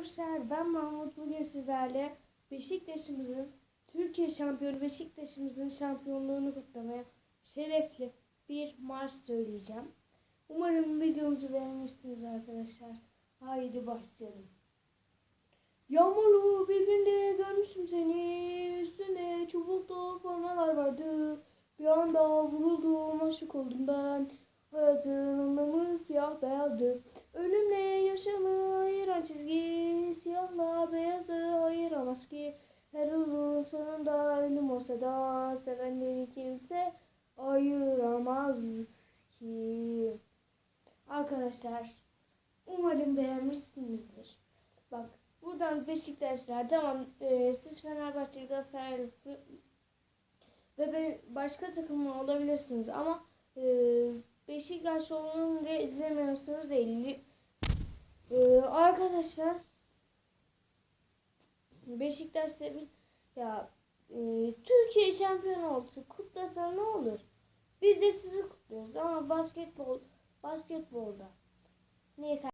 arkadaşlar ben Mahmut bugün sizlerle Beşiktaş'ımızın Türkiye şampiyonu Beşiktaş'ımızın şampiyonluğunu kutlamaya şerefli bir marş söyleyeceğim. Umarım videomuzu beğenmişsiniz arkadaşlar. Haydi başlayalım. Yağmurlu bir günde görmüştüm seni üstünde çubuklu formalar vardı. Bir anda vuruldum aşık oldum ben. Hayatın anlamı siyah beyazdı. Ölümle olsa da Sevenleri kimse ayıramaz ki Arkadaşlar umarım beğenmişsinizdir. Bak buradan Beşiktaşlar tamam e, siz Fenerbahçe Galatasaray ve ben başka takımlı olabilirsiniz ama e, Beşiktaş olunca izlemiyorsunuz değil. Ee, arkadaşlar Beşiktaş bir ya e, Türkiye şampiyonu oldu. Kutlasa ne olur? Biz de sizi kutluyoruz ama basketbol basketbolda. Neyse